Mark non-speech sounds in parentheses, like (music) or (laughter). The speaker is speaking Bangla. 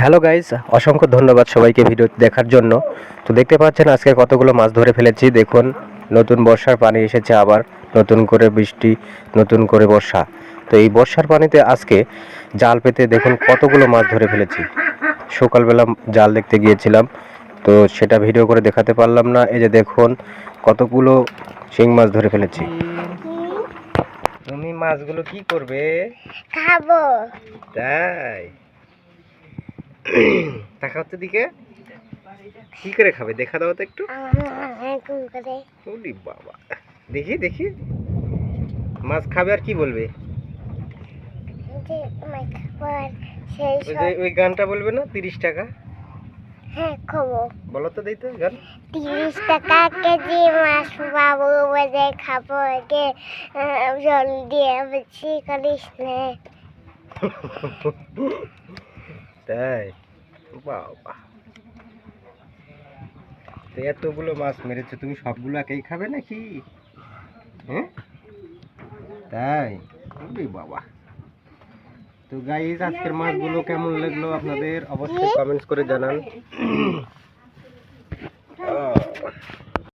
হ্যালো গাইস অসংখ্য ধন্যবাদ সবাইকে ভিডিও দেখার জন্য। তো দেখতে পাচ্ছেন আজকে কতগুলো মাছ ধরে ফেলেছি। দেখুন নতুন বর্ষার পানি এসেছে আবার নতুন করে বৃষ্টি নতুন করে বর্ষা। তো এই বর্ষার পানিতে আজকে জাল পেতে দেখুন কতগুলো মাছ ধরে ফেলেছি। সকালবেলা জাল দেখতে গিয়েছিলাম তো সেটা ভিডিও করে দেখাতে পারলাম না। এই যে দেখুন কতগুলো শিং মাছ ধরে ফেলেছি। তুমি মাছগুলো কি করবে? খাব। তাই? তাকাও তো দিকে? কি করে খাবে? দেখা দাও তো একটু। বাবা। দেখি দেখি। মাছ খাবে আর কি বলবে? ওই গানটা বলবে না? তিরিশ টাকা? হ্যাঁ খাব বলো তো দেই গান। তিরিশ টাকা কেজি মাছ পাবো বলে খাব গে জল দিয়ে বেশি করিস না। (laughs) তাই? বাবা। তো এতগুলো মাছ মেরেছে তুমি সবগুলো একাই খাবে নাকি? হ্যাঁ? তাই? বাবা। তো গাইজ আজকের মাছগুলো কেমন লাগল আপনাদের? অবশ্যই কমেন্টস করে জানান।